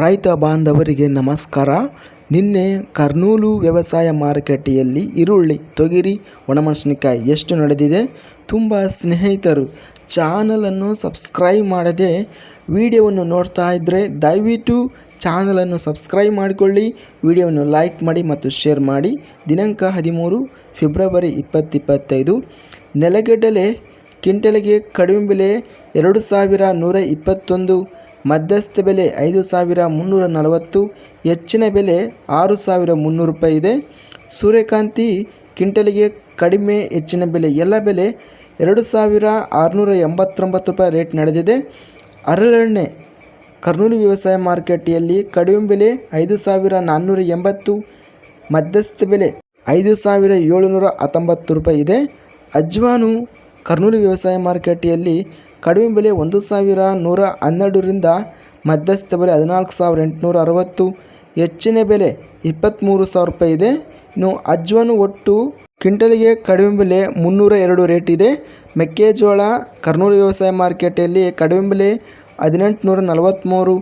ರೈತ ಬಾಂಧವರಿಗೆ ನಮಸ್ಕಾರ. ನಿನ್ನೆ ಕರ್ನೂಲು ವ್ಯವಸಾಯ ಮಾರುಕಟ್ಟೆಯಲ್ಲಿ ಈರುಳ್ಳಿ, ತೊಗರಿ, ಒಣಮೆಣಸಿನಕಾಯಿ ಎಷ್ಟು ನಡೆದಿದೆ? ತುಂಬ ಸ್ನೇಹಿತರು ಚಾನಲನ್ನು ಸಬ್ಸ್ಕ್ರೈಬ್ ಮಾಡದೆ ವಿಡಿಯೋವನ್ನು ನೋಡ್ತಾ ಇದ್ದರೆ ದಯವಿಟ್ಟು ಚಾನಲನ್ನು ಸಬ್ಸ್ಕ್ರೈಬ್ ಮಾಡಿಕೊಳ್ಳಿ, ವಿಡಿಯೋವನ್ನು ಲೈಕ್ ಮಾಡಿ ಮತ್ತು ಶೇರ್ ಮಾಡಿ. ದಿನಾಂಕ ಹದಿಮೂರು ಫೆಬ್ರವರಿ ಇಪ್ಪತ್ತಿಪ್ಪತ್ತೈದು. ನೆಲಗಡಲೆ ಕ್ವಿಂಟಲ್ಗೆ ಕಡಿಮೆ ಬೆಲೆ ಎರಡು ಸಾವಿರ ನೂರ ಇಪ್ಪತ್ತೊಂದು. ಮಧ್ಯಸ್ಥ ಬೆಲೆ ಐದು ಸಾವಿರ ಮುನ್ನೂರ ನಲವತ್ತು, ಹೆಚ್ಚಿನ ಬೆಲೆ ಆರು ಸಾವಿರ ಮುನ್ನೂರು ರೂಪಾಯಿ ಇದೆ. ಸೂರ್ಯಕಾಂತಿ ಕ್ವಿಂಟಲಿಗೆ ಕಡಿಮೆ, ಹೆಚ್ಚಿನ ಬೆಲೆ ಎಲ್ಲ ಬೆಲೆ ಎರಡು ಸಾವಿರ ಆರುನೂರ ಎಂಬತ್ತೊಂಬತ್ತು ರೂಪಾಯಿ ರೇಟ್ ನಡೆದಿದೆ. ಅರಳೆಣ್ಣೆ ಕರ್ನೂಲು ವ್ಯವಸಾಯ ಮಾರುಕಟ್ಟೆಯಲ್ಲಿ ಕಡಿಮೆ ಬೆಲೆ ಐದು ಸಾವಿರ ನಾನ್ನೂರ ಎಂಬತ್ತು, ಮಧ್ಯಸ್ಥ ಬೆಲೆ ಐದು ಸಾವಿರ ಏಳುನೂರ ಹತ್ತೊಂಬತ್ತು ರೂಪಾಯಿ ಇದೆ. ಅಜ್ವಾನು ಕರ್ನೂಲು ವ್ಯವಸಾಯ ಮಾರುಕಟ್ಟೆಯಲ್ಲಿ ಕಡಿಮೆ ಬೆಲೆ ಒಂದು ಸಾವಿರ ನೂರ ಹನ್ನೆರಡರಿಂದ ಮಧ್ಯಸ್ಥ ಬೆಲೆ ಹದಿನಾಲ್ಕು ಸಾವಿರ ಎಂಟುನೂರ ಅರವತ್ತು, ಹೆಚ್ಚಿನ ಬೆಲೆ ಇಪ್ಪತ್ತ್ಮೂರು ಸಾವಿರ ರೂಪಾಯಿ ಇದೆ. ಇನ್ನು ಅಜ್ವಾನ್ ಒಟ್ಟು ಕ್ವಿಂಟಲ್ಗೆ ಕಡಿಮೆ ಬೆಲೆ ಮುನ್ನೂರ ಎರಡು ರೇಟ್ ಇದೆ. ಮೆಕ್ಕೆಜೋಳ ಕರ್ನೂಲು ವ್ಯವಸಾಯ ಮಾರ್ಕೆಟಲ್ಲಿ ಕಡಿಮೆ ಬೆಲೆ ಹದಿನೆಂಟುನೂರ ನಲವತ್ತ್ಮೂರು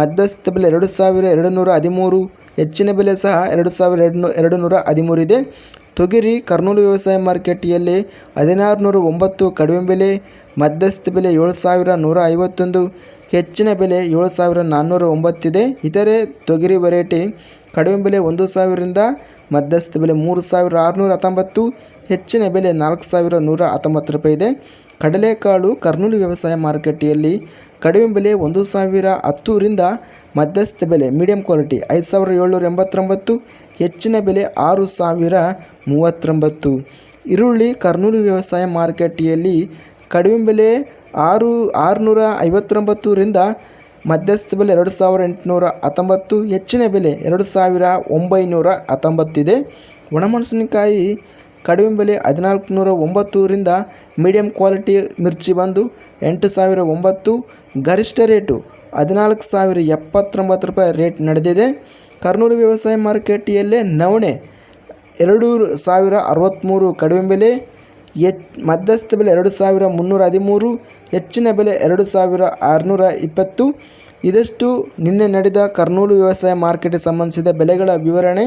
ಮಧ್ಯಸ್ಥ ಬೆಲೆ ಎರಡು ಸಾವಿರ ಎರಡು ನೂರ ಹದಿಮೂರು, ಹೆಚ್ಚಿನ ಬೆಲೆ ಸಹ ಎರಡು ಸಾವಿರ ಎರಡು ಎರಡು ನೂರ ಹದಿಮೂರು ಇದೆ. ತೊಗರಿ ಕರ್ನೂಲು ವ್ಯವಸಾಯ ಮಾರುಕಟ್ಟೆಯಲ್ಲಿ ಹದಿನಾರು ನೂರ ಒಂಬತ್ತು ಕಡಿಮೆ ಬೆಲೆ ಮಧ್ಯಸ್ಥ ಬೆಲೆ ಏಳು ಸಾವಿರ ನೂರ ಐವತ್ತೊಂದು ಹೆಚ್ಚಿನ ಬೆಲೆ ಏಳು ಸಾವಿರ ನಾನ್ನೂರ ಒಂಬತ್ತಿದೆ ಇತರೆ ತೊಗರಿ ವೆರೈಟಿ ಕಡಿಮೆ ಬೆಲೆ ಒಂದು ಸಾವಿರದಿಂದ ಮಧ್ಯಸ್ಥ ಬೆಲೆ ಮೂರು ಸಾವಿರ ಆರುನೂರ ಹತ್ತೊಂಬತ್ತು ಹೆಚ್ಚಿನ ಬೆಲೆ ನಾಲ್ಕು ಸಾವಿರ ನೂರ ಹತ್ತೊಂಬತ್ತು ರೂಪಾಯಿ ಇದೆ. ಕಡಲೆಕಾಳು ಕರ್ನೂಲು ವ್ಯವಸಾಯ ಮಾರುಕಟ್ಟೆಯಲ್ಲಿ ಕಡಿಮೆ ಬೆಲೆ ಒಂದು ಸಾವಿರ ಹತ್ತರಿಂದ ಮಧ್ಯಸ್ಥ ಬೆಲೆ ಮೀಡಿಯಂ ಕ್ವಾಲಿಟಿ ಐದು ಸಾವಿರ ಏಳ್ನೂರ ಎಂಬತ್ತೊಂಬತ್ತು, ಹೆಚ್ಚಿನ ಬೆಲೆ ಆರು ಸಾವಿರ ಮೂವತ್ತೊಂಬತ್ತು. ಈರುಳ್ಳಿ ಕರ್ನೂಲು ವ್ಯವಸಾಯ ಮಾರುಕಟ್ಟೆಯಲ್ಲಿ ಕಡಿಮೆ ಬೆಲೆ ಆರು, ಆರುನೂರ ಐವತ್ತೊಂಬತ್ತರಿಂದ ಮಧ್ಯಸ್ಥ ಬೆಲೆ ಎರಡು ಸಾವಿರ ಎಂಟುನೂರ ಹತ್ತೊಂಬತ್ತು, ಹೆಚ್ಚಿನ ಬೆಲೆ ಎರಡು ಸಾವಿರ ಒಂಬೈನೂರ ಹತ್ತೊಂಬತ್ತಿದೆ. ಒಣಮೆಣಸಿನಕಾಯಿ ಕಡಿಮೆ ಬೆಲೆ ಹದಿನಾಲ್ಕು ನೂರ ಒಂಬತ್ತರಿಂದ ಮೀಡಿಯಂ ಕ್ವಾಲಿಟಿ ಮಿರ್ಚಿ ಬಂದು ಎಂಟು ಸಾವಿರ ಒಂಬತ್ತು, ಗರಿಷ್ಠ ರೇಟು ಹದಿನಾಲ್ಕು ಸಾವಿರ ಎಪ್ಪತ್ತೊಂಬತ್ತು ರೂಪಾಯಿ ರೇಟ್ ನಡೆದಿದೆ. ಕರ್ನೂಲು ವ್ಯವಸಾಯ ಮಾರುಕಟ್ಟೆಯಲ್ಲೇ ನವಣೆ ಎರಡು ಸಾವಿರ ಅರವತ್ತ್ಮೂರು ಕಡಿಮೆ ಬೆಲೆ, ಎಚ್ ಮಧ್ಯಸ್ಥ ಬೆಲೆ ಎರಡು ಸಾವಿರ ಮುನ್ನೂರ ಹದಿಮೂರು, ಹೆಚ್ಚಿನ ಬೆಲೆ ಎರಡು ಸಾವಿರ ಆರುನೂರ ಇಪ್ಪತ್ತು. ಇದಷ್ಟು ನಿನ್ನೆ ನಡೆದ ಕರ್ನೂಲು ವ್ಯವಸಾಯ ಮಾರುಕಟ್ಟೆ ಸಂಬಂಧಿಸಿದ ಬೆಲೆಗಳ ವಿವರಣೆ.